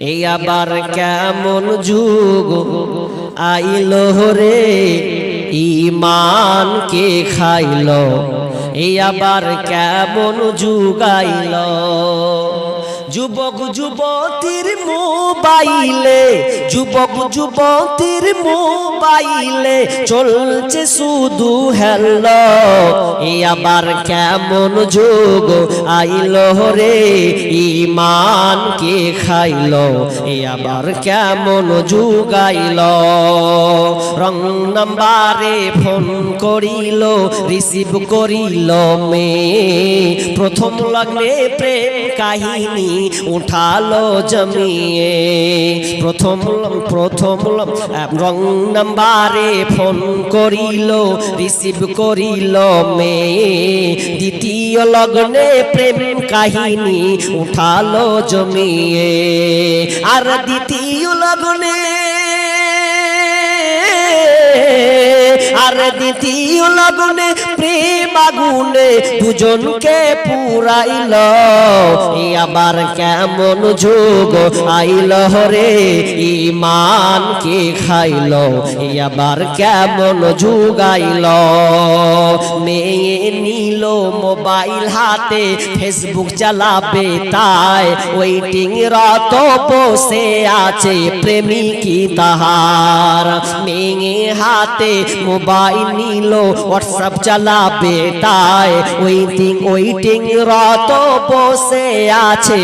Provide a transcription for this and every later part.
এই আবার কেমন যুগ? আইল রে ইমান কে খাইল? এই আবার কেমন যুগ আইল? যুবক যুবতীর মোবাইলে, যুবক যুবতীর মোবাইলে চলছে শুধু হেল এ আবার কেমন যোগ আইল রে, ইমান কে খাইল? এ আবার কেমন যুগ আইল? রং নাম্বারে ফোন করিল, রিসিভ করিল মে প্রথম লগ্নে প্রেম কাহিনী উঠালো জমিয়ে। প্রথম প্রথম রং নাম্বারে ফোন করিল, রিসিভ করিল মে দ্বিতীয় লগ্নে প্রেম কাহিনী উঠালো জমিয়ে। আর দ্বিতীয় লগ্নে আর দ্বিতীয় লগ্নে প্রেম আগুনে দুজনকে পুরাইল। এ আবার কেমন যোগ আইল রে ইমান কে খাইল? এ আবার কেমন যুগ আইল? মেয়ে নিল মোবাইল হাতে, ফেসবুক চালাবে তাই, ওয়েটিং রত বসে আছে প্রেমিকি তাহার। মেয়ে হাতে মোবাইল নিল হোয়াটসঅ্যাপ চালাবে তাই। ওয়েটিং ওয়েটিং রত বসে আছে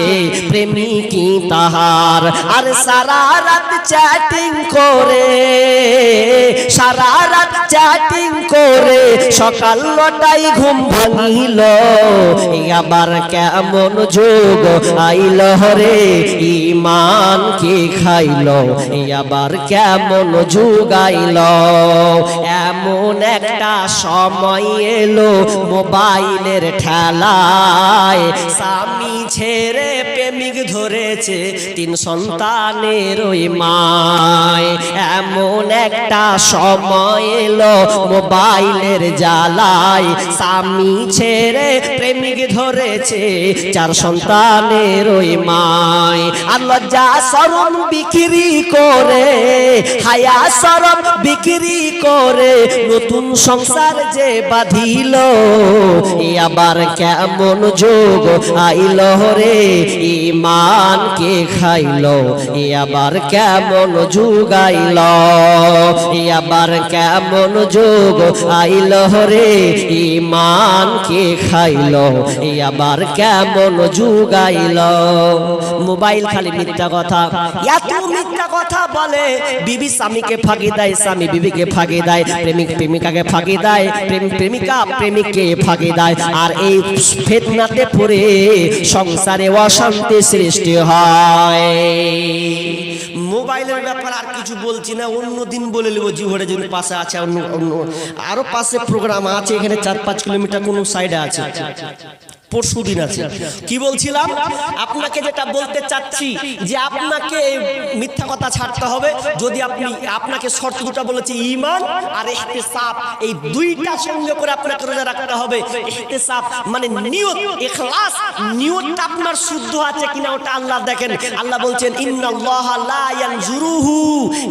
প্রেমিকি তাহার। আর সারা রাত চ্যাটিং করে, সারা রাত চ্যাটিং করে সকাল নটাই ঘুম ভাঙিল। আবার কেমন যোগ আইল রে ইমান কে খাইল? আবার কেমন যুগ আইল? এমন একটা সময় এলো মোবাইলের ঠেলায়। স্বামী ছেড়ে প্রেমিক ধরেছে তিন সন্তানের ওই মায়। এমন একটা সময় এলো মোবাইলের জ্বালায় স্বামী ছেড়ে প্রেমিক ধরেছে চার সন্তানের ওই মায়। আর লজ্জা সরম বিক্রি করে, হায়া সরম বিক্রি করে, নতুন সংসার যে বাঁধিল আবার কেমন যোগ আইল রে? ইমান কে খাইল, এ আবার কেমন যুগ আইল? এ আবার কেমন যোগ আইল রে ইমান কে খাইল আবার কেমন যুগ আইল মোবাইল খালি মিথ্যা কথা। এত মিথ্যা কথা বলে, বিবি স্বামীকে ফাঁকি দেয়, স্বামী বিবিকে ফাঁকি দেয়, প্রেমিক প্রেমিকাকে ফাঁকি দেয়, প্রেম প্রেমিকা প্রেমিককে ফাঁকি দেয়। আর এই ফেতনাতে পড়ে সংসারে অশান্তি সৃষ্টি হয়। মোবাইলের ব্যাপার আর কিছু বলছি না, অন্য দিন বলে নেব জিভরে যদি পাশে আছে, অন্য অন্য আরও পাশে প্রোগ্রাম আছে, এখানে চার পাঁচ কিলোমিটার কোনো সাইডে আছে। পরশু দিন আছে। কি বলছিলাম? আপনাকে যেটা বলতে চাচ্ছি যে আপনাকে মিথ্যা কথা ছাড়তে হবে। যদি আপনি আপনাকে শর্ত দুটা বলেছে ইমান আর ইহতিসাব। এই দুইটা সঙ্গে করে আপনাকে রোজা রাখতে হবে। ইহতিসাব মানে নিয়ত, ইখলাস। নিয়তটা আপনার শুদ্ধ আছে কিনা ওটা আল্লাহ দেখেন। আল্লাহ বলছেন, ইন্নাল্লাহ লা ইয়ানজুরুহু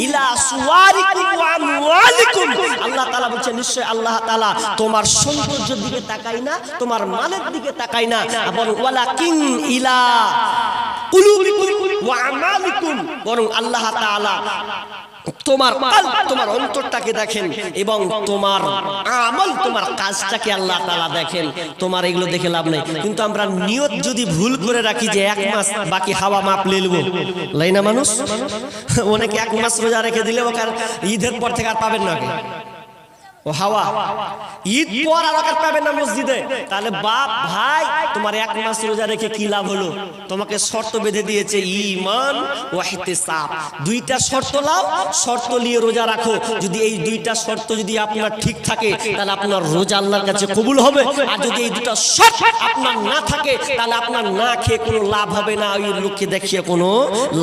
ইলা সুওয়ারিকুম ওয়া আমওয়ালিকুম। আল্লাহ তাআলা বলছেন, নিশ্চয় আল্লাহ তাআলা তোমার সৌন্দর্যের দিকে তাকাই না, তোমার মালের দিকে তাকাই না বরং ওয়ালাকিন ইলা কুলুবিকুম ওয়া বরং আল্লাহ তাআলা তোমার তোমার অন্তরটাকে দেখেন এবং তোমার আমল, তোমার কাজটাকে আল্লাহ তাআলা দেখেন। তোমার এগুলো দেখে লাভ নেই। কিন্তু আমরা নিয়ত যদি ভুল করে রাখি যে এক মাস বাকি হাওয়া মাপ লেলবো লাই না মানুষ? অনেকে এক মাস রোজা রেখে দিলে আর ঈদের পর থেকে আর পাবেন না ঠিক থাকে, তাহলে আপনার রোজা আল্লাহর কাছে কবুল হবে। আর যদি এই দুটো শর্ত আপনার না থাকে, তাহলে আপনার না খেয়ে কোনো লাভ হবে না, ওই লোককে দেখিয়ে কোনো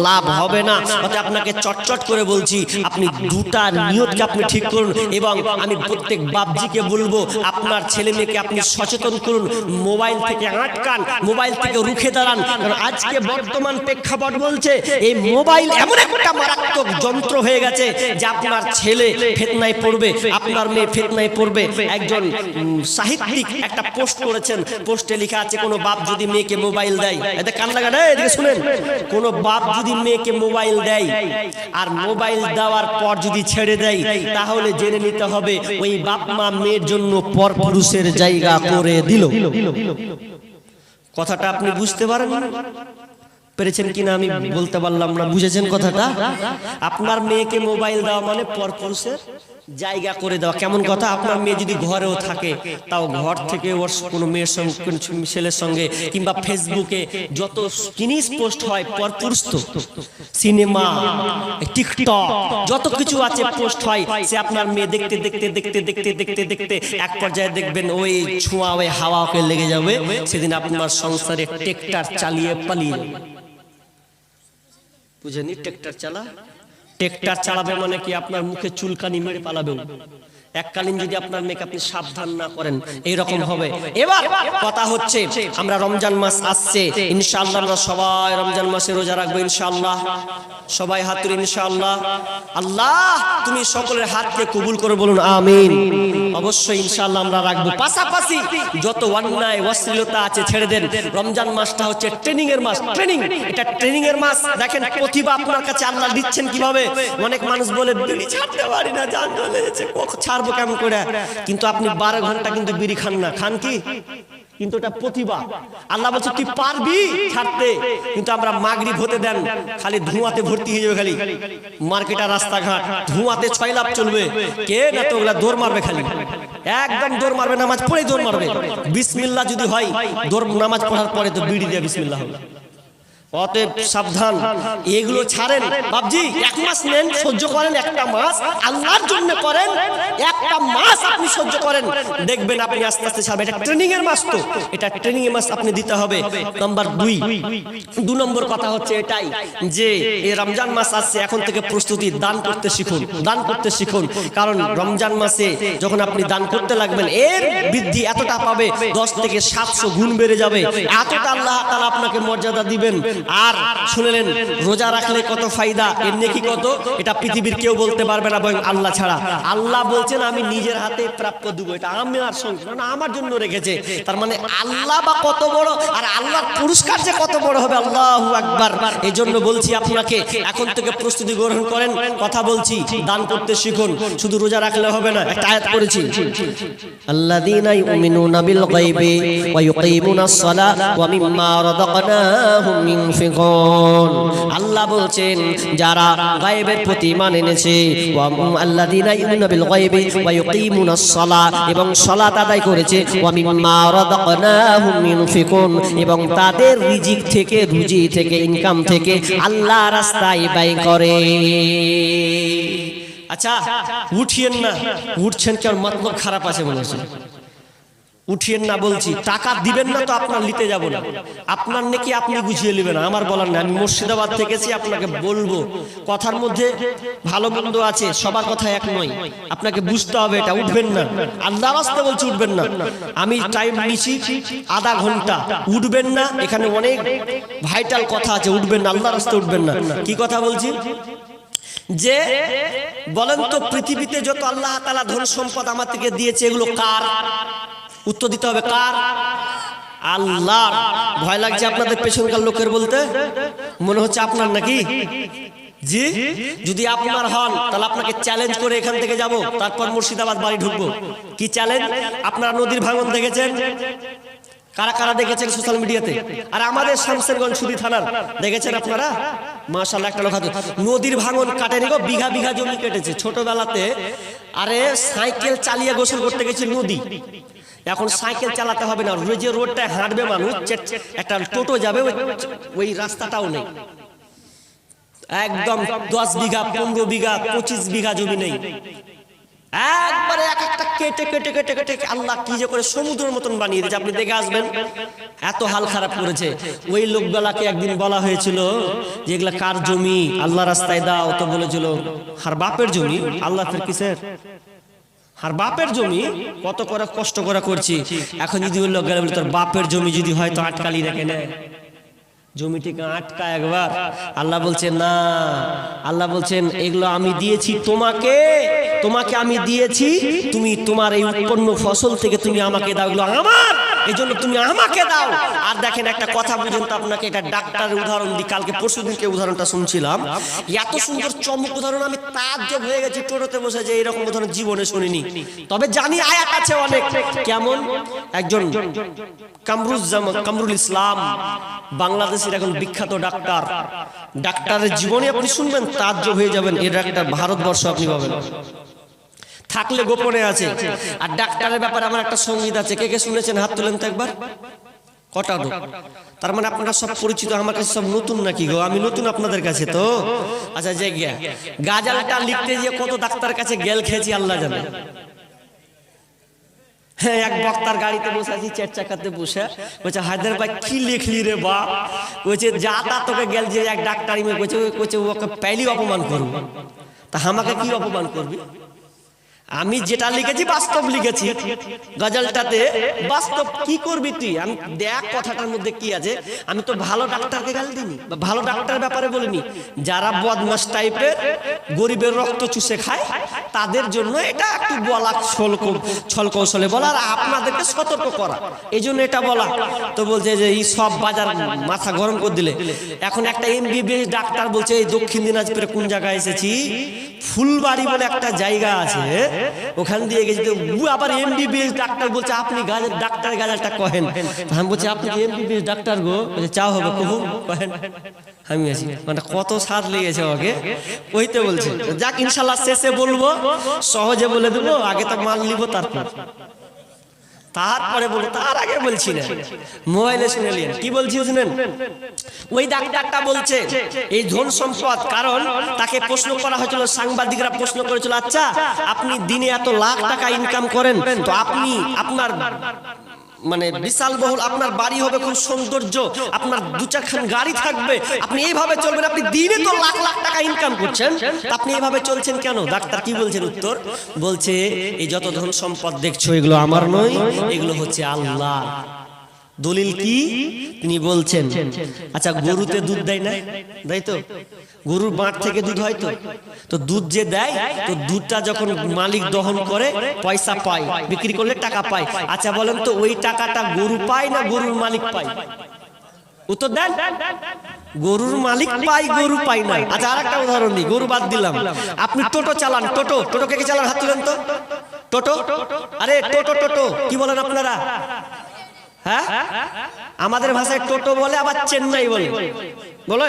লাভ হবে না। আপনাকে চটচট করে বলছি, আপনি দুটা নিয়তকে আপনি ঠিক করুন এবং আমি প্রত্যেক বাপজিকে বলব, আপনার ছেলে মেয়েকে আপনি সচেতন করুন, মোবাইল থেকে আটকান, মোবাইল থেকে রুখে দাঁড়ান আজকে বর্তমান প্রেক্ষাপট বলছে, এই মোবাইল এমন একটা মারাত্মক যন্ত্র হয়ে গেছে যে আপনার ছেলে ফেতনায় পড়বে, আপনার মেয়ে ফেতনায় পড়বে। একজন সাহিত্যিক একটা পোস্ট করেছেন, পোস্টে লেখা আছে, কোনো বাপ যদি মেয়েকে মোবাইল দেয় এতে কান লাগা দেয় এদিকে শুনেন, কোনো বাপ যদি মেয়েকে মোবাইল দেয়, আর মোবাইল দেওয়ার পর যদি ছেড়ে দেয়, তাহলে জেনে নিতে হবে ওই বাপ মা মেয়ের জন্য পর পুরুষের জায়গা করে দিল। কথাটা আপনি বুঝতে পারেন? পেরেছেন কিনা আমি বলতে পারলাম না, বুঝেছেন কথাটা? আপনার মেয়েকে মোবাইল দেওয়া মানে পরপুরুষের জায়গা করে দেওয়া। কেমন কথা? আপনার মেয়ে যদি ঘরেও থাকে, তাও ঘর থেকে ওর কোনো মেয়ের সঙ্গে, কোনো ছেলের সঙ্গে কিংবা ফেসবুকে যত জিনিস পোস্ট হয় পরপুরুষ তো সিনেমা, টিকটক, যত কিছু আছে পোস্ট হয়, সে আপনার মেয়ে দেখতে দেখতে দেখতে দেখতে দেখতে দেখতে এক পর্যায়ে দেখবেন ওই ছোঁয়া, ওই হাওয়া ওকে লেগে যাবে। সেদিন আপনার সংসারে টেকটার চালিয়ে পালিয়ে। বুঝেনি ট্রেক্টর চালা? ট্রেক্টর চালাবে মানে কি আপনার মুখে চুলকানি মেরে পালাবে। এককালীন যদি আপনার মেয়েকে আপনি সাবধান না করেন, এইরকম হবে। এবার কথা হচ্ছে, আমরা রমজান মাস আসছে, ইনশাআল্লাহ আমরা সবাই রমজান মাসে রোজা রাখব ইনশাআল্লাহ। সবাই হাত তুলি ইনশাআল্লাহ। আল্লাহ, তুমি সকলের হাতকে কবুল করে বলুন, আমিন। অবশ্যই ইনশাল্লাহ আমরা রাখব। পাশাপাশি যত অন্যায়, অশ্লীলতা আছে, ছেড়ে দেন। রমজান মাসটা হচ্ছে ট্রেনিং এর মাস। ট্রেনিং, এটা ট্রেনিং এর মাস। দেখেন প্রতিভা আপনার কাছে আল্লাহ দিচ্ছেন কীভাবে? অনেক মানুষ বলে, বিড়ি ছাড়তে পারি না জান চলে কখন ছাড়বো কেমন করে? কিন্তু আপনি বারো ঘণ্টা কিন্তু বিড়ি খান না। খান কি? কিন্তু এটা প্রতিভা। আল্লাহ বলছে, তুই পারবি ছাড়তে, কিন্তু আমরা মাগরিব হতে দেন। খালি ধোঁয়াতে ভর্তি হয়ে যাবে খালি। মার্কেটার রাস্তাঘাট, ধোঁয়াতে ছয় লাভ চলবে। কে না তো ওগুলা দৌড় মারবে খালি? একদম দৌড় মারবে, নামাজ পড়েই দৌড় মারবে। বিসমিল্লা যদি হয়, দৌড়, নামাজ পড়ার পরে তো বিড়ি দিয়ে বিসমিল্লা হবে। অতএব সাবধান। এগুলো ছাড়েন। বাবজি এক মাস নেন, সহ্য করেন একটা মাস। আল্লাহর জন্য করেন, একটা মাস আপনি সহ্য করেন। দেখবেন আপনি আস্তে আস্তে ছাড়বেন। এটা ট্রেনিং এর মাস তো। এটা ট্রেনিং এর মাস আপনি দিতে হবে। নাম্বার দুই, দু নম্বর কথা হচ্ছে এটাই যে এই রমজান মাস আসছে, এখন থেকে প্রস্তুতি, দান করতে শিখুন, দান করতে শিখুন। কারণ রমজান মাসে যখন আপনি দান করতে লাগবেন, এর বৃদ্ধি এতটা পাবে, দশ থেকে সাতশো গুণ বেড়ে যাবে। এতটা আল্লাহ তাআলা আপনাকে মর্যাদা দিবেন। আর শুনলেন, রোজা রাখলে কত ফায়দা এর নেকি কত? এটা পৃথিবীর কেউ বলতে পারবে না বরং আল্লাহ ছাড়া। আল্লাহ বলছেন, আমি নিজের হাতে প্রাপ্য দেবো। এটা আমার সঙ্গে মানে আমার জন্য রেখেছে। তার মানে আল্লাহ বা কত বড়, আর আল্লাহর পুরস্কার যে কত বড় হবে, আল্লাহ আকবার। এই জন্য বলছি আপনাকে, এখন থেকে প্রস্তুতি গ্রহণ করেন, কথা বলছি, দান করতে শিখুন। শুধু রোজা রাখলে হবে না, একটা আয়াত করেছি আল্লাযীনা ইউমিনুনা বিল গায়বি ওয়া ইউকিমুনাস সালাহ ওয়া মিম্মা রাযাকনাহুম ইউনফিকুন আল্লাহ বলছেন, যারা গায়বের প্রতি ঈমান এনেছে, ওয়া আল্লাযীনা ইউমিনুনা বিল গায়বি ওয়া ইউকিমুনাস সালাহ এবং সালাত আদায় করেছে, ওয়া মিম্মা রাযাকনাহুম ইউনফিকুন, এবং তাদের রিজিক থেকে, রুজি থেকে, ইনকাম থেকে আল্লাহ রাস্তায় ব্যয় করে। আচ্ছা উঠিয়েন না, উঠছেন কেন মতলব খারাপ আছে মনে হচ্ছে? উঠিয়েন না বলছি, টাকা দিবেন না তো আপনার নিতে যাব না। আপনার নাকি আপনি বুঝিয়ে নেবেন, আমার বলার না আমি মুর্শিদাবাদ থেকে এসে আপনাকে বলব, কথার মধ্যে ভালো মন্দ আছে, সবার কথা এক নয়। আপনাকে বুঝতে হবে এটা, উঠবেন না। আল্লাহ রাস্তে বলছি উঠবেন না। আমি টাইম নিছি আধা ঘণ্টা, উঠবেন না, এখানে অনেক ভাইটাল কথা আছে, উঠবেন না আল্লাহ রাস্তে উঠবেন না। কি কথা বলছি? যে বলেন তো পৃথিবীতে যত আল্লাহ তালা ধন সম্পদ আমার থেকে দিয়েছে, এগুলো কার? উত্তর দিতে হবে কার? আল্লাহ ভয় লাগছে আপনাদের পেছনকার লোকের বলতে? মনে হচ্ছে আপনার নাকি? জি? যদি আপনার হন, তাহলে আপনাকে চ্যালেঞ্জ করে এখান থেকে যাব, তারপর মুর্শিদাবাদ বাড়ি ঢুকবো। কি চ্যালেঞ্জ আপনারা নদীর ভাঙন দেখেছেন? কারা কারা দেখেছেন সোশ্যাল মিডিয়াতে আর আমাদের শামসেরগঞ্জ সুদি থানার, দেখেছেন আপনারা? মাশাআল্লাহ, একটা লোক নদীর ভাঙন কাটেনি গো, বিঘা বিঘা জমি কেটেছে। ছোটবেলাতে আরে সাইকেল চালিয়ে গোসল করতে গেছি নদী। এখন সাইকেল চালাতে হবে না। যে রোডটায় হাঁটবে মানুষ একটা টোটো যাবে, ওই- রাস্তাটাও নেই। একদম দশ বিঘা, পনেরো বিঘা, পঁচিশ বিঘা জমি নেই। একবারে এক একটা কেটে কেটে কেটে কেটে আল্লাহ কি যে করে সমুদ্রের মতন বানিয়ে দিয়েছে। আপনি দেখে আসবেন, এত হাল খারাপ করেছে। ওই লোকগুলাকে একদিন বলা হয়েছিল যে এগুলা কার জমি? আল্লাহ রাস্তায় দাও। তো বলেছিল, আর বাপের জমি? আল্লাহ কিসের? আর বাপের জমি কত করে কষ্ট করে করছি। এখন যদি বলল গেলে তোর বাপের জমি যদি হয় তো আটকালি রেখে নেয় জমিটিকে আটকা একবার। আল্লাহ বলছেন, না। আল্লাহ বলছেন, এগুলো আমি দিয়েছি তোমাকে। তোমাকে আমি দিয়েছি। তুমি তোমার এই উৎপন্ন ফসল থেকে তুমি আমাকে দাও। এগুলো আমার। এই জন্য তুমি আমাকে দাও। আর দেখেন একটা কথা বুঝুন তো আপনাকে, এটা ডাক্তারের উদাহরণ দিই কালকে পরশু দিনকে উদাহরণটা শুনছিলাম। এত সুন্দর চমক উদাহরণ, আমি তার যে হয়ে গেছি টোটোতে বসে যে এরকম উদাহরণ জীবনে শুনিনি। তবে জানি আয়াত আছে অনেক। কেমন? একজন কামরুজ্জামান, কামরুল ইসলাম, বাংলাদেশের এখন বিখ্যাত ডাক্তার। ডাক্তারের জীবনে আপনি শুনবেন তাজ্য হয়ে যাবেন। এর একটা ভারতবর্ষ আপনি পাবেন। থাকলে গোপনে আছে। আর ডাক্তারের ব্যাপারে আমার একটা সংগীত আছে। কে কে শুনেছেন? হাত তুলেন তো একবার। কটা তার মানে আপনারা সব পরিচিত, আমার কাছে সব নতুন নাকি গো? আমি নতুন আপনাদের কাছে তো। আচ্ছা যে গিয়া। গাজালটা লিখতে গিয়ে কত ডাক্তার কাছে গেল খেয়েছি, আল্লাহ জানে। হ্যাঁ এক বক্তার গাড়িতে বসে আছি, চার চাকাতে বসে। বলছে হায়দ্রাবাদ কি লিখলি রে বা বলছে, যা তা তোকে গেল যে এক ডাক্তার ইমে বলছে বলছে, ওকে পেলি অপমান করব। তা আমাকে কি অপমান করবি? আমি যেটা লিখেছি বাস্তব লিখেছি। গজলটাতে বাস্তব কি করবি তুই? আমি দেখ কথাটার মধ্যে কি আছে। আমি তো ভালো ডাক্তারকে গাল দিইনি বা ভালো ডাক্তারের ব্যাপারে বলিনি। যারা বদমাস টাইপের গরিবের রক্ত চুষে খায় তাদের জন্য এটা একটু বলা ছল ছল কৌশলে বলা আর আপনাদেরকে সতর্ক করা। এই জন্য এটা বলা। তো বলছে যে এই সব বাজার মাথা গরম করে দিলে। এখন একটা এমবিবিএস ডাক্তার বলছে এই দক্ষিণ দিনাজপুরে কোন জায়গায় এসেছি? ফুলবাড়ি বলে একটা জায়গা আছে ওখান দিয়ে গেছি তো আবার এমবিবিএস ডাক্তার বলছে, আপনি গাজার ডাক্তার গাজারটা কহেন। আমি বলছি, আপনি এমবিবিএস ডাক্তার গো? বলছে, চা হবে কহু কহেন। আমি আছি। মানে কত স্বাদ লেগেছে ওকে। কইতে বলছে। যাক, ইনশাল্লাহ শেষে বলব, সহজে বলে দেবো, আগে তো মাল নিব, তারপর। তারপরে বলে তার আগে বলছি না মোবাইলে শুনে নিলেন। কি বলছি শুনেন? ওই ডাক্তারটা বলছে, এই ধন সম্পদ, কারণ তাকে প্রশ্ন করা হয়েছিল, সাংবাদিকরা প্রশ্ন করেছিল আচ্ছা আপনি দিনে এত লাখ টাকা ইনকাম করেন, তো আপনি আপনার মানে বিশাল বহুল আপনার বাড়ি হবে খুব সৌন্দর্য আপনার দু চারখান গাড়ি থাকবে আপনি এইভাবে চলবেন আপনি দিনে তো লাখ লাখ টাকা ইনকাম করছেন আপনি এইভাবে চলছেন কেন? ডাক্তার কি বলছেন? উত্তর বলছে এই যত ধন সম্পদ দেখছ এগুলো আমার নয় এগুলো হচ্ছে আল্লাহ। দলিল কি? তিনি বলছেন আচ্ছা গরুতে দুধ দেয় না? তাই তো? গরুর বাঁট থেকে দুধ হয় তো? তো। দুধ যে দেয় তো দুধটা যখন মালিক দহন করে পয়সা পায় বিক্রি করলে টাকা পায়। আচ্ছা বলেন তো ওই টাকাটা গরু পায় না গরুর মালিক পায়? উত্তর দেন। গরুর মালিক পাই গরু পাই না। আচ্ছা আর একটা উদাহরণ দিই গরু বাদ দিলাম। আপনি টোটো চালান। টোটো টোটো কে কে চালান? হাত তুলেন তো। টোটো আরে টোটো টোটো। কি বলেন আপনারা? হ্যাঁ? আমাদের ভাষায় টোটো বলে আবার চেন্নাই বলে। বলে?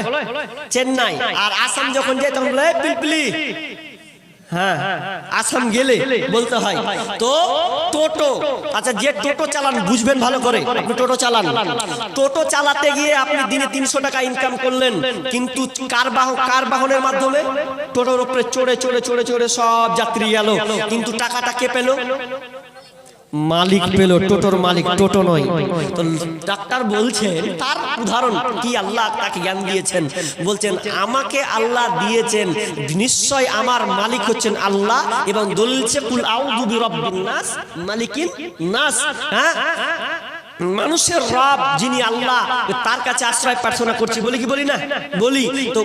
চেন্নাই। আর আসাম যখন যায় তখন বলে, "এই পিলপিলি। হ্যাঁ। আসাম গেলে বলতে হয়, তো টোটো। আচ্ছা যে টোটো চালান, বুঝবেন ভালো করে, আপনি টোটো চালান। টোটো চালাতে গিয়ে আপনি দিনে তিনশো টাকা ইনকাম করলেন, কিন্তু কার বাহ কার বাহনের মাধ্যমে টোটোর উপরে চড়ে চড়ে চড়ে চড়ে সব যাত্রী গেল কিন্তু টাকাটা কে পেল? মালিক পেল টোটোর মালিক টোটো নয়। তো ডাক্তার বলছেন তার উদাহরণ কি? আল্লাহ তাকে জ্ঞান দিয়েছেন। বলছেন আমাকে আল্লাহ দিয়েছেন নিশ্চয় আমার মালিক হচ্ছেন আল্লাহ এবং দলিল কুল আউযু বিরাব্বিন নাস মালিকিন নাস হ্যাঁ? মানুষের রব যিনি আল্লাহ তার কাছে আশ্রয় প্রার্থনা করছি। বলি কি, বলি না? বলি, তো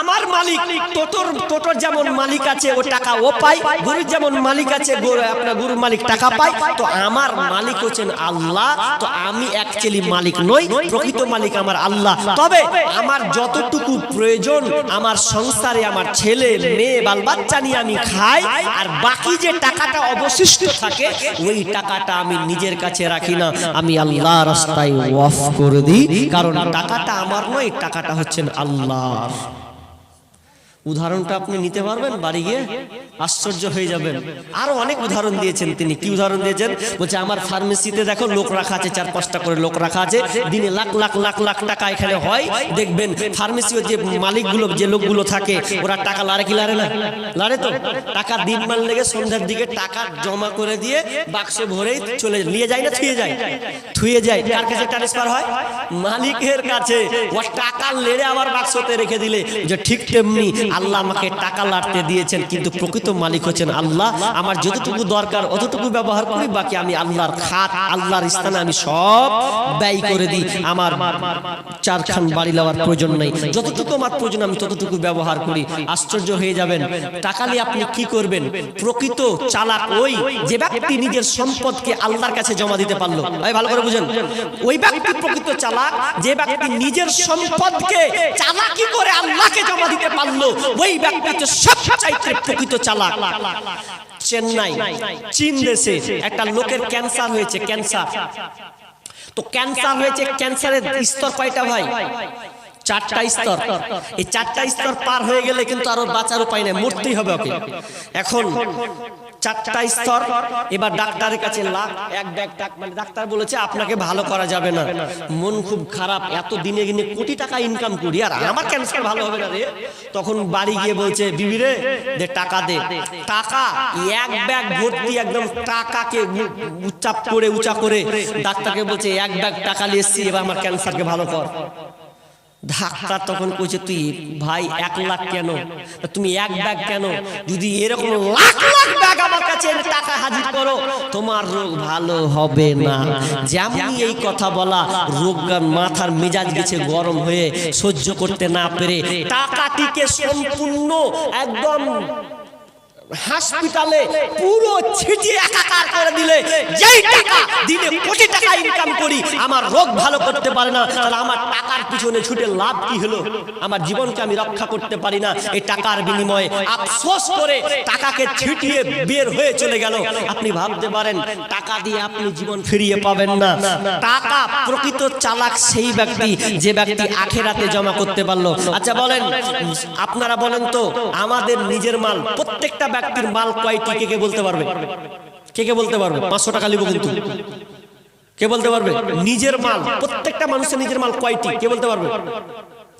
আমার মালিক টোটোর টোটোর যেমন মালিক আছে, ও টাকা ও পায়। গরুর যেমন মালিক আছে আপনার গরুর মালিক টাকা পায়। তো আমার মালিক হচ্ছেন আল্লাহ, তো আমি অ্যাকচুয়ালি মালিক নই, প্রকৃত মালিক আমার আল্লাহ। তবে আমার যতটুকু প্রয়োজন, আমার সংসারে আমার ছেলে, মেয়ে বাল বাচ্চা নিয়ে আমি খাই, আর বাকি যে টাকাটা অবশিষ্ট থাকে, ওই টাকাটা আমি নিজের কাছে রাখি না। আমি আল্লাহ রাস্তায় ওয়াফ করে দিই। কারণ টাকাটা আমার নয় টাকাটা হচ্ছেন আল্লাহর উদাহরণটা আপনি নিতে পারবেন, বাড়ি গিয়ে আশ্চর্য হয়ে যাবেন। আরও অনেক উদাহরণ দিয়েছেন তিনি। কি উদাহরণ দিয়েছেন? বলছে, আমার ফার্মেসিতে দেখো লোক রাখা আছে, চার পাঁচটা করে লোক রাখা আছে। দিনে লাখ লাখ লাখ লাখ টাকা এখানে হয়। দেখবেন ফার্মেসিও যে মালিকগুলো, যে লোকগুলো থাকে, ওরা টাকা লারে কি লারে না? লারে তো। টাকা দিন মান লেগে সন্ধ্যার দিকে টাকা জমা করে দিয়ে বাক্সে ভরেই চলে নিয়ে যায় না, থুয়ে যায়? থুয়ে যায়। কার কাছে ট্রান্সফার হয়? মালিকের কাছে। ও টাকা লেড়ে আবার বাক্সতে রেখে দিলে। যে ঠিক তেমনি আল্লাহ আমাকে টাকা লাটতে দিয়েছেন, কিন্তু প্রকৃত মালিক হচ্ছেন আল্লাহ। আমার যতটুকু দরকার, অতটুকু ব্যবহার করি, বাকি আমি আল্লাহর খাত, আল্লাহর স্থানে আমি সব ব্যয় করে দিই। আমার চারখান বাড়ি নেওয়ার প্রয়োজন নেই। যতটুকু আমার প্রয়োজন, আমি ততটুকু ব্যবহার করি। আশ্চর্য হয়ে যাবেন। টাকা নিয়ে আপনি কি করবেন? প্রকৃত চালাক ওই যে ব্যক্তি নিজের সম্পদকে আল্লাহর কাছে জমা দিতে পারল। ভালো করে বুঝেন। ওই ব্যক্তি প্রকৃত চালাক যে ব্যক্তি নিজের সম্পদকে চালাকি করে আল্লাহকে জমা দিতে পারল। ওই ব্যক্তি হচ্ছে সবচাইতে প্রকৃত চালাক। চেন্নাই, চীন দেশে একটা লোকের ক্যান্সার হয়েছে, ক্যান্সার। তো ক্যান্সার হয়েছে, ক্যান্সারের স্তর কয়টা ভাই? চারটা স্তর। এই চারটা স্তর পার হয়ে গেলে কিন্তু আরও বাঁচার উপায় নেই, মরতেই হবে ওকে। এখন চারটা স্তর, এবার ডাক্তারের কাছে লাখ, এক ব্যাগ টাক মানে ডাক্তার বলেছে, আপনাকে ভালো করা যাবে না। মন খুব খারাপ, এত দিনে দিনে কোটি টাকা ইনকাম করি, আর আমার ক্যান্সার ভালো হবে না রে। তখন বাড়ি গিয়ে বলছে, বিবি রে টাকা দে। টাকা, এক ব্যাগ ভর্তি একদম টাকাকে উচ্চাপ করে, উঁচা করে ডাক্তারকে বলছে, এক ব্যাগ টাকা নিয়ে এসছি, এবার আমার ক্যান্সারকে ভালো কর। ডাক্তার তখন কইছে, তুই ভাই, এক লাখ কেন? তুমি এক ব্যাগ কেন? যদি এরকম লাখ লাখ ব্যাগ আমার কাছে টাকা হাজির করো, তোমার রোগ ভালো হবে না। যেমন এই কথা বলা, রোগ মাথার মেজাজ গেছে গরম হয়ে সহ্য করতে না পেরে টাকাটিকে সম্পূর্ণ একদম পুরো একাকার করে দিলে, যেই টাকা দিনে কোটি টাকা ইনকাম করি, আমার রোগ ভালো করতে পারে না, তাহলে আমার টাকার পিছনে ছুটে লাভ কি হলো? আমার জীবনকে আমি রক্ষা করতে পারি না। এই টাকার বিনিময়ে আফসোস করে টাকাকে ছিটিয়ে বের হয়ে চলে গেল। আপনি ভাবতে পারেন, টাকা দিয়ে আপনি জীবন ফিরিয়ে পাবেন না। টাকা প্রকৃত চালাক সেই ব্যক্তি, যে ব্যক্তি আখেরাতে জমা করতে পারল। আচ্ছা বলেন, আপনারা বলেন তো, আমাদের নিজের মাল প্রত্যেকটা ব্যক্তির মাল কয়টি কে কে বলতে পারবে? কে কে বলতে পারবে? পাঁচশো টাকা লিখব কিন্তু। কে বলতে পারবে? নিজের মাল, প্রত্যেকটা মানুষের নিজের মাল কয়টি? কে বলতে পারবে?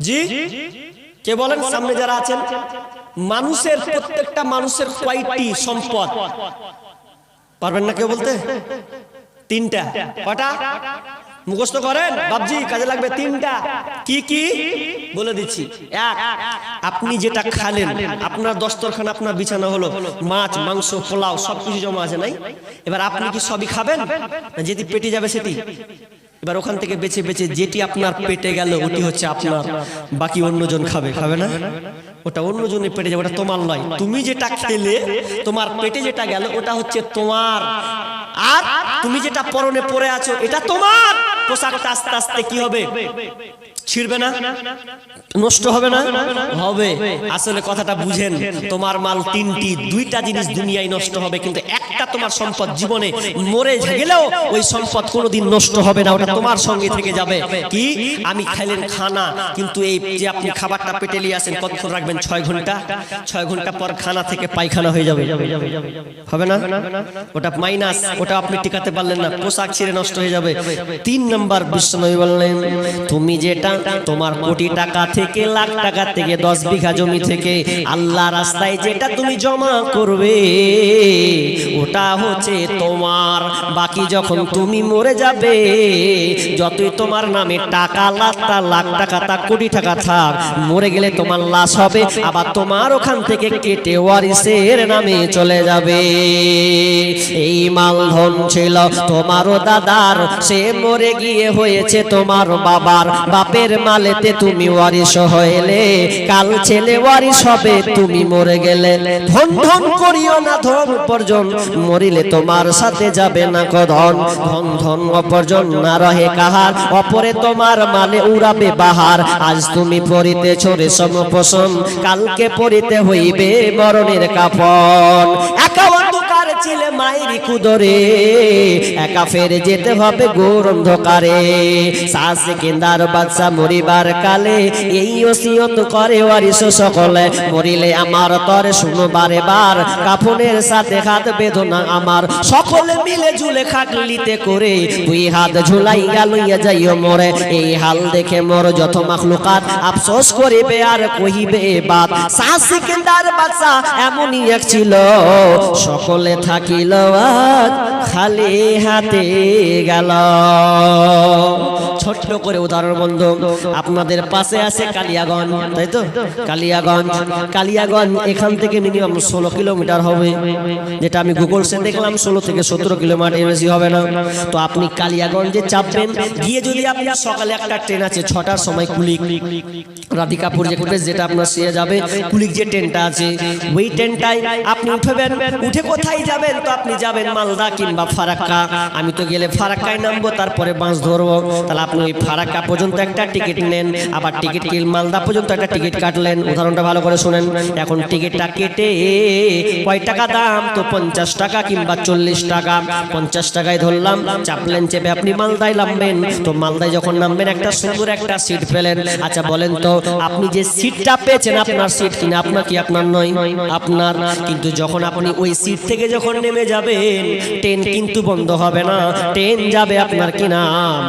জি? কে বলেন? সামনে যারা আছেন, মানুষের প্রত্যেকটা মানুষের কয়টি সম্পদ? পারবেন না কেউ বলতে? তিনটা। কটা মুখস্থ করেন? বাবজি কাজে লাগবে তিনটা। কি কি? বলে দিচ্ছি। এক, আপনি যেটা খালেন, আপনার দস্তরখান, আপনার বিছানা হলো মাছ, মাংস, পোলাও, সবকিছু জমা আছে, নাই? এবার আপনি কি সবই খাবেন? যেটি পেটে যাবে সেটি? এবার ওখান থেকে বেছে বেছে যেটি আপনার পেটে গেল, ওটি হচ্ছে আপনার। বাকি অন্যজন খাবে খাবে না? ওটা অন্যজনের পেটে যাবে, ওটা তোমার নয়। তুমি যেটা খেলে, তোমার পেটে যেটা গেল, ওটা হচ্ছে তোমার। আর তুমি যেটা পরনে পরে আছো, এটা তোমার। পোশাকটা আস্তে আস্তে কি হবে? ছিড়বে না? নষ্ট হবে না? হবে। আসলে কথাটা বুঝেন, তোমার মাল তিনটি, দুইটা জিনিস দুনিয়ায় নষ্ট হবে, কিন্তু একটা তোমার সম্পদ জীবনে মরে গেলেও ওই সম্পদ কোনোদিন নষ্ট হবে না, ওটা তোমার সঙ্গে থেকে যাবে। কি? আমি খাইলেন খানা, কিন্তু এই যে আপনি খাবারটা পেটে নিয়ে আসেন, কতক্ষণ রাখবেন? ছয় ঘণ্টা? ছয় ঘণ্টা পর খানা থেকে পায়খানা হয়ে যাবে। হবে না? ওটা মাইনাস ওটা আপনি টিকাতে পারলেন না, পোশাক ছিঁড়ে নষ্ট হয়ে যাবে। তিন নম্বর বিশ্বনবী বললেন, তুমি যেটা তোমার কোটি টাকা থেকে লাখ টাকা থেকে দশ বিঘা জমি থেকে আল্লাহ রাস্তায় যেটা তুমি জমা করবে, ওটা হচ্ছে তোমার। বাকি যখন তুমি মরে যাবে, যতই তোমার নামে টাকা লাখটা লাখ টাকা তা, কোটি টাকা থাক, মরে গেলে তোমার লাশ হবে, আবার তোমার ওখান থেকে কেটে ওয়ারিসের নামে চলে যাবে। এই মালধন ছিল তোমারও দাদার, সে মরে গিয়ে হয়েছে তোমার বাবার। বাপের মালেতে তুমি ওয়ারিস হইলে কাল ছেলে ওয়ারিস হবে তুমি মরে গেলে। ধন ধন করিও না ধন উপার্জন মরিলে তোমার সাথে যাবে না কধন ধন ধন অপর্জন না। রহে কাহার অপরে তোমার মালে উড়াবে বাহার। আজ তুমি পরিতেছ রেশম পোষণ কালকে পরিতে হইবে মরণের কাপন একা অন্ধকার ছিলে মায়ের কুদরে। একা ফেরে যেতে হবে গোর অন্ধকারে। শ্বাস কেন্দার বাচ্চা মরিবার কালে এই ওসিয়ত করে ওয়ারিস সকলে। মরিলে আমার তরে শুনো বারে বার কাফনের সাথে হাত বেদনা আমার। সকলে মিলে ঝুলে খাটলিতে করে তুই হাত ঝুলাই গালইয়া যাইও মরে। এই হাল দেখে মোর যত মাখলুকাত, আফসোস করিবে আর কহিবে বাত। শ্বাস কেন্দার বাচ্চা এমনই এক ছিল, সকলে থাকিল খালি হাতে গেল। ছোট্ট করে উদাহরণ বন্ধু, আপনাদের পাশে আছে কালিয়াগঞ্জ, তাই তো? কালিয়াগঞ্জ। কালিয়াগঞ্জ এখান থেকে মিনিমাম ষোলো কিলোমিটার হবে। যেটা আমি গুগল সে দেখলাম, ষোলো থেকে সতেরো কিলোমিটার বেশি হবে না। তো আপনি কালিয়াগঞ্জে চাপবেন। গিয়ে যদি আপনি সকালে একটা ট্রেন আছে, ছটার সময় কুলিক। রাধিকাপুর এক্সপ্রেস যেটা আপনার সে যাবে। কুলিক যে ট্রেনটা আছে, ওই ট্রেনটায় আপনি উঠবেন। উঠে কোথায় যাবেন? তো আপনি যাবেন মালদা কিংবা ফারাক্কা। আমি তো গেলে ফারাক্কায় নামবো, তারপরে বাস ধরবো। তাহলে আপনি ওই ফারাক্কা পর্যন্ত একটা টিকিট নেন, আবার টিকিট কিল মালদা পর্যন্ত একটা টিকিট কাটলেন। উদাহরণটা ভালো করে শুনেন। এখন টিকিটটা কেটে কয় টাকা দাম? তো পঞ্চাশ টাকা কিংবা চল্লিশ টাকা। পঞ্চাশ টাকায় ধরলাম, চাপলেন, চেপে আপনি মালদায় নামবেন। তো মালদায় যখন নামবেন, একটা সুন্দর একটা সিট পেলেন। আচ্ছা বলেন তো, আপনি যে সিটটা পেয়েছেন, আপনার সিট কিনা? আপনার কি আপনার নয়? আপনার। কিন্তু যখন আপনি ওই সিট থেকে যখন নেমে যাবেন, ট্রেন কিন্তু বন্ধ হবে না। ট্রেন যাবে আপনার কি নাম?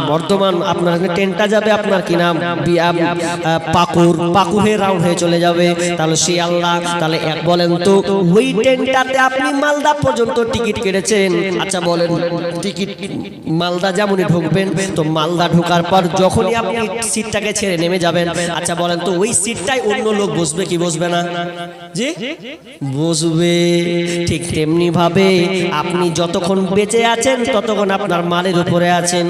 বর্ধমান আপনার ট্রেনটা যাবে আপনার কি নাম? পাকুর। পাকুর হয়ে রাউন্ড হয়ে চলে যাবে। তাহলে সে আল্লাহ, তাহলে এক বলেন তো, ওই ট্রেনটাতে আপনি মালদা পর্যন্ত টিকিট কেটেছেন। আচ্ছা বলেন, টিকিট, মালদা যেমনই ঢুকবেন, তো মালদা ঢোকার পর যখনই আপনি সিটটাকে ছেড়ে নেমে যাবেন আচ্ছা বলেন তো, ওই সিটটাই অন্য লোক বসবে কি বসবে না? জি? বসবে, ঠিক তেমনি ভাবে আপনি যতক্ষণ বেঁচে আছেন, ততক্ষণ আপনার মালের উপরে আছেন।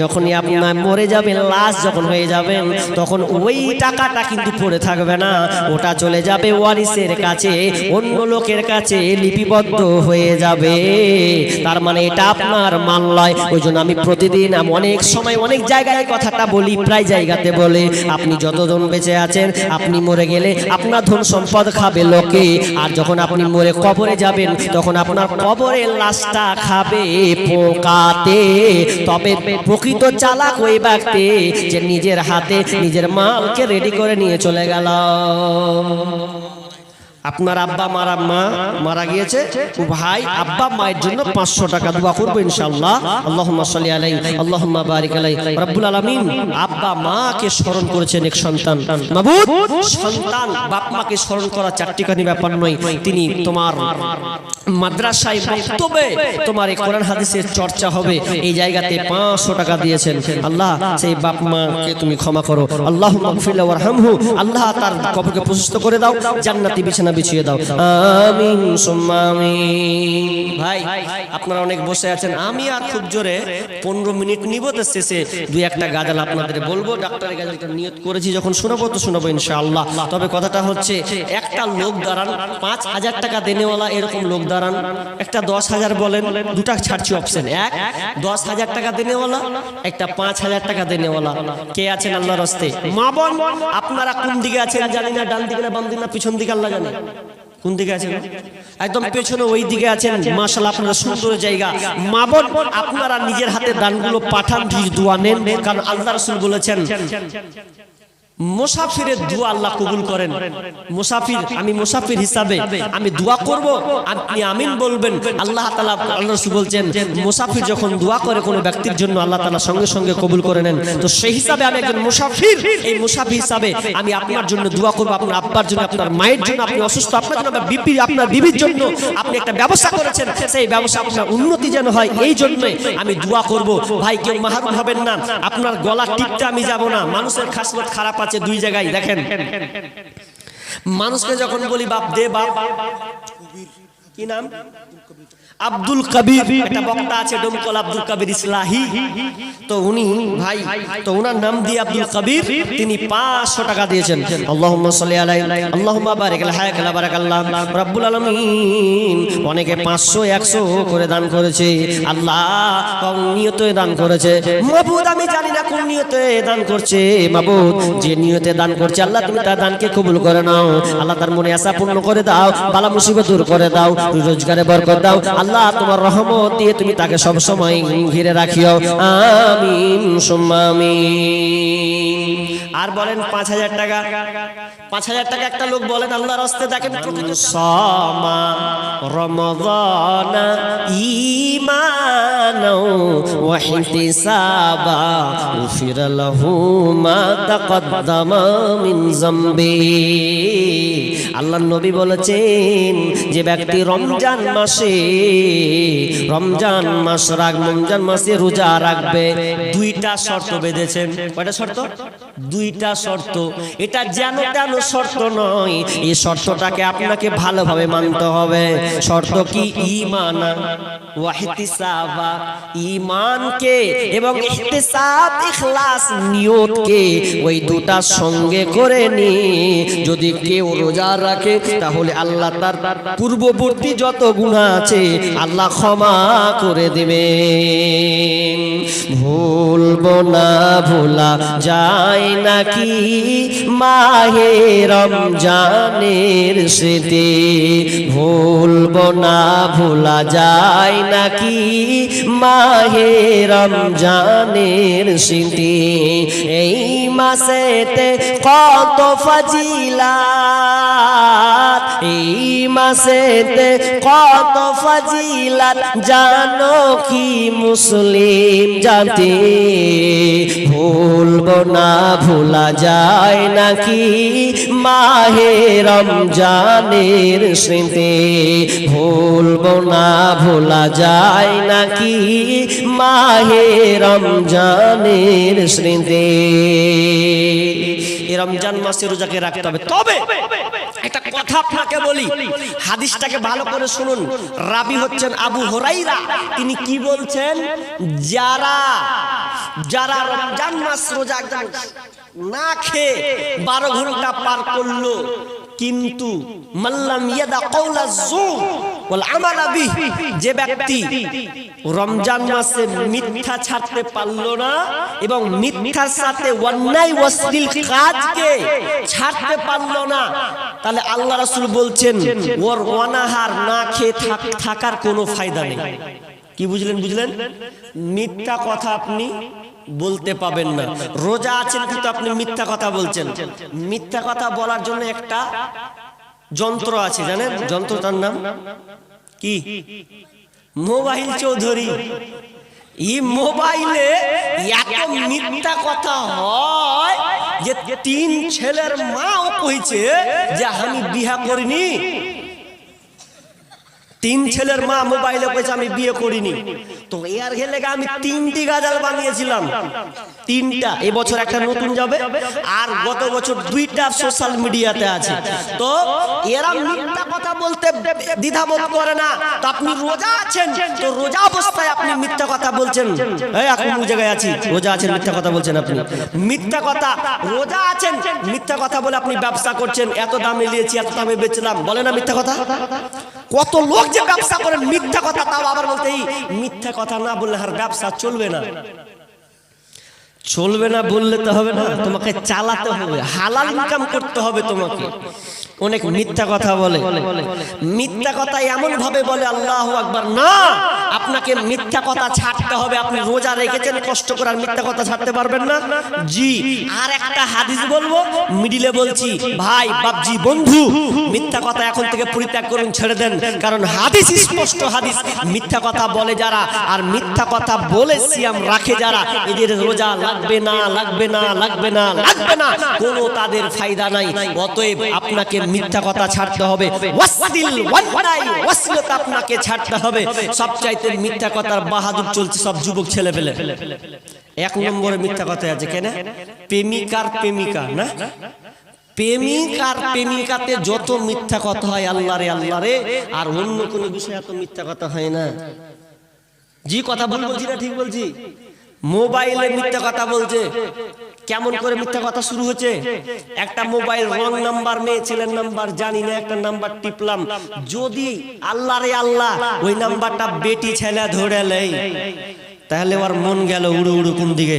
যখনই আপনার মরে যাবেন, লাশ যখন হয়ে যাবেন, তখন ওই টাকাটা কিন্তু পড়ে থাকবে না। ওটা চলে যাবে ওয়ারিসের কাছে, অন্য লোকের কাছে লিপিবদ্ধ হয়ে যাবে। তার মানে এটা আপনার মাল নয়। ওই জন্য আমি প্রতিদিন, আমি অনেক সময় অনেক জায়গায় কথাটা বলি, প্রায় জায়গাতে বলে, আপনি যতজন বেঁচে আছেন, আপনি মরে গেলে আপনার ধন সম্পদ খাবে লোকে। আর যখন আপনি মরে কবরে যাবেন, তখন আপনার কবরের লাশটা খাবে পোকাতে, তবে প্রকৃত চালাক ওই ব্যক্তি যে নিজের হাতে নিজের মালকে রেডি করে নিয়ে চলে গেল। আপনার আব্বা মারা মা মারা গিয়েছে। ভাই, আব্বা মায়ের জন্য পাঁচশো টাকা দোয়া করব ইনশাল্লাহ আল্লাহ সাল্লি আলাই আল্লাহ বারিক আলাই রব্বুল আলমিন আব্বা মাকে স্মরণ করেছেন এক সন্তান। মাবুদ, সন্তান বাপ মাকে স্মরণ করা চারটিখানি ব্যাপার নয়। তিনি তোমার মাদ্রাসায় বক্তব্যে তোমার এই কোরআন হাদিসের চর্চা হবে। এই জায়গাতে পাঁচশো টাকা দিয়েছেন। আল্লাহ, সেই বাপ মাকে তুমি ক্ষমা করো। আল্লাহ আল্লাহ তার কবরকে প্রশস্ত করে দাও। জান্নাতি বিছানা বিছিয়ে দাও। আমিন, সুম্মা আমিন। ভাই, আপনারা অনেক বসে আছেন। আমি আর খুব জোরে পনেরো মিনিট নিব তো শেষে দুই একটা গাজাল আপনাদের বলব। ডাক্তারের গাজালটা নিয়ত করেছি, যখন শোনাবো তো শোনাবো ইনশাআল্লাহ। তবে কথাটা হচ্ছে, একটা লোক দাঁড়ান, পাঁচ হাজার টাকা দেনেওয়ালা এরকম লোক দাঁড়ান। একটা দশ হাজার বলেন, দুটা ছাড়ছি অপশন এক, দশ হাজার টাকা দেনেওয়ালা, একটা পাঁচ হাজার টাকা দেনেওয়ালা। কে আছেন আল্লাহর হস্তে? মা বোন, আপনারা কোন দিকে আছেন জানি না, ডান দিকে না বাম দিকে না পিছন দিকে, আল্লাহ জানে। কোন দিকে আছেন? একদম পেছনে ওই দিকে আছেন। মাসাল আপনারা সুন্দর জায়গা। মা বোন আপনারা নিজের হাতে দানগুলো পাঠান দোয়া নেন, কারণ আল্লাহ রসুল বলেছেন মুসাফিরের দোয়া আল্লাহ কবুল করেন। মুসাফির, আমি মুসাফির হিসাবে আমি দোয়া করব, আপনি আমিন বলবেন। আল্লাহ তাআলা আল্লাহ বলছেন, মুসাফির যখন দোয়া করে কোনো ব্যক্তির জন্য আল্লাহ তাআলা সঙ্গে সঙ্গে কবুল করে নেন। তো সেই হিসাবে আমি একজন মুসাফির, এই মুসাফির হিসাবে আমি আপনার জন্য দোয়া করব, আপনার আব্বার জন্য, আপনার মায়ের জন্য, আপনি অসুস্থ, আপনার জন্য, আপনার বিপি, আপনার বিবির জন্য আপনি একটা ব্যবস্থা করেছেন, সেই ব্যবসা আপনার উন্নতি যেন হয়, এই জন্যই আমি দোয়া করব। ভাই, কেউ মাহরুম হবেন না, আপনার গলা টিপতে আমি যাব না, মানুষের খাসলত খারাপ আছে দুই জায়গায় দেখেন। মানুষকে যখন বলি বাপ দে বাপ। কি নাম? আব্দুল কবির। একটা বক্তা আছে, ডোমকল আব্দুল কবির ইসলাহি। তো উনি, ভাই, তো উনার নাম দিয়ে আব্দুল কবির। তিনি পাঁচশো টাকা দিয়েছেন। আল্লাহুম্মা আলাই আল্লাহুম্মা বারিক আলা হায়াক আলা বারাকাল্লাহ। রাব্বুল আলামিন অনেকে পাঁচশো, একশো করে দান করেছে। আল্লাহ নিয়তে দান করেছে। মাবুদ, আমি জানি না কোন নিয়তে দান করছে। মাবুদ, যে নিয়তে দান করছে, আল্লাহ তুমি তার দানকে কবুল করে নাও। আল্লাহ তার মনে আশা পূর্ণ করে দাও, বালা মুসিবত দূর করে দাও। রোজগারে বরকত দাও। আল্লাহ তোমার রহমত দিয়ে তুমি তাকে সব সময় ঘিরে রাখিও। আমিন, সুম্মা আর বলেন পাঁচ হাজার টাকা। পাঁচ হাজার টাকা একটা লোক বলেন, আল্লাহর রাস্তে দেখেন সমা মিন আল্লাহ নবী বলেছেন যে ব্যক্তি রমজান মাসে, রমজান মাস রাখ রমজান মাসে রোজা রাখবে। দুইটা শর্ত বেঁধেছেন। কয়টা শর্ত? দুইটা শর্ত। এটা যেন তেন শর্ত নয়, এই শর্তটাকে আপনাকে ভালোভাবে মানতে হবে। শর্ত কি? ইমান ওয়াহিতিসাবা। ইমানকে এবং ইহতিসাব, ইখলাস, নিয়তকে ওই দুটা সঙ্গে করে নি যদি কেউ রোজা রাখে, তাহলে আল্লাহ তার পূর্ববর্তী যত গুনাহ আছে, আল্লাহ ক্ষমা করে দেবেন। ভুলবো না, ভোলা যায় নাকি মাহে রমজানের স্মৃতি? ভুলবো না, ভোলা যায় নাকি মাহে রমজানের স্মৃতি? এই মাসেতে কত ফজিলাত, এই মাসেতে কত ফজিলাত জানো কি মুসলিম জাতি? ভুলব না, ভোলা যায় নাকি? মাহে রমজানের স্মৃতি। ভুলব না, ভোলা যায় নাকি? মাহে রমজানের স্মৃতি। রমজান মাসে রোজাকে রাখতে হবে। তবে কথা আপনাকে বলি, হাদিসটাকে ভালো করে শুনুন। রাবি হচ্ছেন আবু হরাইরা। তিনি কি বলছেন? যারা যারা রমজান মাস রোজা না খেয়ে বারো ঘণ্টা পার করল, কিন্তু মাল্লাম ইয়াদা কৌলা বিহ যে ব্যক্তি রমজান মাসে মিথ্যা ছাড়তে পারল না এবং মিথ্যার সাথে অন্যায় অশ্লীল কাজকে ছাড়তে পারল না, তাহলে আল্লাহ রাসূল বলছেন, ওর অনাহার না খেয়ে থাক- থাকার কোনো ফায়দা নেই। কি বুঝলেন বুঝলেন? মিথ্যা কথা আপনি বলতে পাবেন না। রোজা আছেন কিন্তু আপনি মিথ্যা কথা বলছেন। মিথ্যা কথা বলার জন্য একটা যন্ত্র আছে, জানেন? যন্ত্র তার নাম? কি? মোবাইল চৌধুরী। এই মোবাইলে এত মিথ্যা কথা হয় যে তিন ছেলের মাও কইছে যে আমি বিয়া করিনি। তিন ছেলের মা মোবাইলে কইছে আমি বিয়ে করিনি। তো এর ঘেলে আমি তিনটি গাজাল বানিয়েছিলাম। তিনটা। এবছর একটা নতুন যাবে আর গত বছর দুইটা সোশ্যাল মিডিয়াতে আছে। তো এরা মিথ্যা কথা বলতে দ্বিধাবোধ করে না। তো আপনি রোজা আছেন তো রোজা অবস্থায় আপনি মিথ্যা কথা বলছেন। এই এখন কোন জায়গায় আছি। রোজা আছেন মিথ্যা কথা বলছেন আপনি। মিথ্যা কথা রোজা আছেন মিথ্যা কথা বলে আপনি ব্যবসা করছেন। এত দামে নিয়েছি এত দামে বেচলাম। বলে না মিথ্যা কথা? কত লোক যে ব্যবসা করেন মিথ্যা কথা, তাও আবার বলতে এই মিথ্যা কথা না বললে আর ব্যবসা চলবে না। চলবে না বললে তো হবে না, তোমাকে চালাতে হবে, হালাল ইনকাম করতে হবে তোমাকে। অনেক মিথ্যা কথা বলে। মিথ্যা কথা এমন ভাবে বলে আল্লাহ আকবার। না! আপনাকে মিথ্যা কথা ছাড়তে হবে। আপনি রোজা রেখেছেন কষ্ট মিথ্যা কথা ছাড়তে পারবেন না। জি আর একটা হাদিস বলব মিডিলে বলছি ভাই বাপজি বন্ধু মিথ্যা কথা এখন থেকে পরিত্যাগ করুন ছেড়ে দেন। কারণ হাদিস স্পষ্ট হাদিস মিথ্যা কথা বলে যারা আর মিথ্যা কথা বলে সিয়াম রাখে যারা এদের রোজা লাগবে না লাগবে না লাগবে না লাগবে না। কোনো তাদের ফায়দা নাই। অতএব আপনাকে মিথ্যা কথা ছাড়তে হবে। ওয়াসদিল ওয়াসিলত আপনাকে ছাড়তে হবে। সবচাইতে মিথ্যা কথার বাহাদুর চলছে সব যুবক ছেলে পেলে এক নম্বরে মিথ্যা কথা আছে কেন প্রেমিকার প্রেমিকা না? প্রেমিক আর প্রেমিকাতে যত মিথ্যা কথা হয় আল্লাহ রে আল্লাহ রে আর অন্য কোনো বিষয়ে এত মিথ্যা কথা হয় না। জি কথা ভুল বলছি না ঠিক বলছি? মোবাইলে মিথ্যা কথা বলছে। কেমন করে মিথ্যা কথা শুরু হচ্ছে একটা মোবাইল রং নাম্বার মেয়ে ছেলের নাম্বার জানি না, একটা নাম্বার টিপলাম। যদি আল্লাহ রে আল্লাহ, ওই নাম্বারটা বেটি ছেলে ধরে লেই তাহলে ওর মন গেল উড়ু উড়ু কোন দিকে?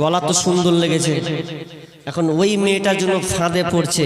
গলা তো সুন্দর লেগেছে। এখন ওই মেয়েটার জন্য ফাঁদে পড়ছে।